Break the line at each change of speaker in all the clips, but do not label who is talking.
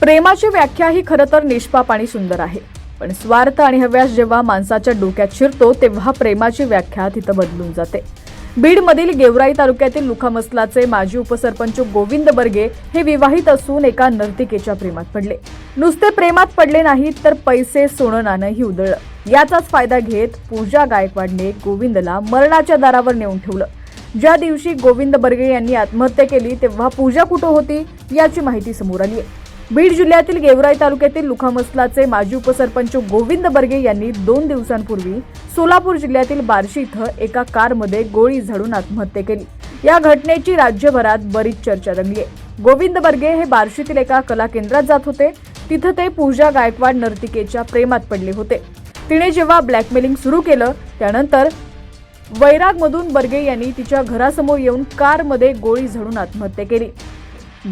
प्रेमाची व्याख्या ही खरं तर निष्पाप आणि सुंदर आहे. पण स्वार्थ आणि हव्यास जेव्हा माणसाच्या डोक्यात शिरतो तेव्हा प्रेमाची व्याख्या तिथं बदलून जाते. बीडमधील गेवराई तालुक्यातील लुखामसलाचे माजी उपसरपंच गोविंद बर्गे हे विवाहित असून एका नर्तिकेच्या प्रेमात पडले. नुसते प्रेमात पडले नाहीत तर पैसे सोनं नाणंही उधळलं. याचाच फायदा घेत पूजा गायकवाडने गोविंदला मरणाच्या दारावर नेऊन ठेवलं. ज्या दिवशी गोविंद बर्गे यांनी आत्महत्या केली तेव्हा पूजा कुठं होती याची माहिती समोर आली आहे. बीड जिल्ह्यातील गेवराई तालुक्यातील लुखामसलाचे माजी उपसरपंच गोविंद बर्गे यांनी दोन दिवसांपूर्वी सोलापूर जिल्ह्यातील बार्शी इथं एका कारमध्ये गोळी झाडून आत्महत्या केली. या घटनेची राज्यभरात बरीच चर्चा रंगली आहे. गोविंद बर्गे हे बार्शीतील एका कला केंद्रात जात होते. तिथं ते पूजा गायकवाड नर्तिकेच्या प्रेमात पडले होते. तिने जेव्हा ब्लॅकमेलिंग सुरू केलं त्यानंतर वैरागमधून बर्गे यांनी तिच्या घरासमोर येऊन कारमध्ये गोळी झाडून आत्महत्या केली.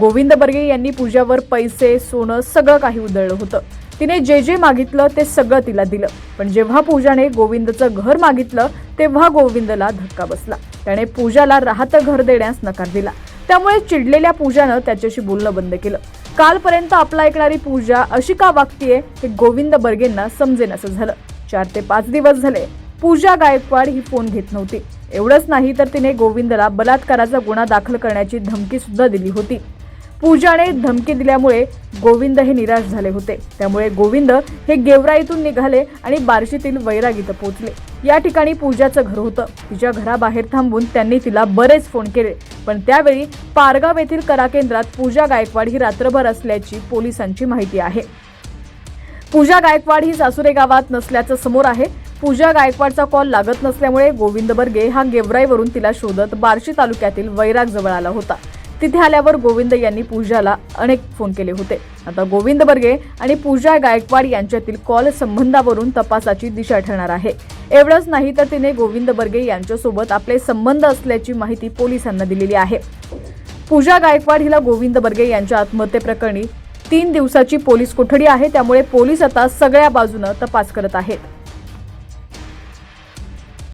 गोविंद बर्गे यांनी पूजावर पैसे सोनं सगळं काही उधळलं होतं. तिने जे जे मागितलं ते सगळं तिला दिलं. पण जेव्हा पूजाने गोविंदचं घर मागितलं तेव्हा गोविंदला धक्का बसला. त्याने पूजाला राहतं घर देण्यास नकार दिला. त्यामुळे चिडलेल्या पूजानं त्याच्याशी बोलणं बंद केलं. कालपर्यंत आपला ऐकणारी पूजा अशी का वागतीये हे गोविंद बर्गेंना समजेनसं झालं. चार ते पाच दिवस झाले. पूजा गायकवाड ही फोन घेत नव्हती. एवढंच नाही तर तिने गोविंदला बलात्काराचा गुन्हा दाखल करण्याची धमकी सुद्धा दिली होती. पूजाने धमकी दिल्यामुळे गोविंद हे निराश झाले होते. त्यामुळे गोविंद हे गेवराईतून निघाले आणि बार्शीतील वैराग इथं पोहोचले. या ठिकाणी पूजाचं घर होतं. तिच्या घराबाहेर थांबून त्यांनी तिला बरेच फोन केले. पण त्यावेळी पारगाव येथील करा केंद्रात पूजा गायकवाड ही रात्रभर असल्याची पोलिसांची माहिती आहे. पूजा गायकवाड ही सासुरे गावात नसल्याचं समोर आहे. पूजा गायकवाडचा कॉल लागत नसल्यामुळे गोविंद बर्गे हा गेवराईवरून तिला शोधत बार्शी तालुक्यातील वैराग जवळ आला होता. तिथे आल्यावर गोविंद यांनी पूजाला अनेक फोन केले होते. आता गोविंद बर्गे आणि पूजा गायकवाड यांच्यातील कॉल संबंधावरून तपासाची दिशा ठरणार आहे. एवढंच नाही तर तिने गोविंद बर्गे यांच्यासोबत आपले संबंध असल्याची माहिती पोलिसांना दिलेली आहे. पूजा गायकवाड हिला गोविंद बर्गे यांच्या आत्महत्येप्रकरणी तीन दिवसाची पोलीस कोठडी आहे त्यामुळे पोलीस आता सगळ्या बाजूनं तपास करत आहेत.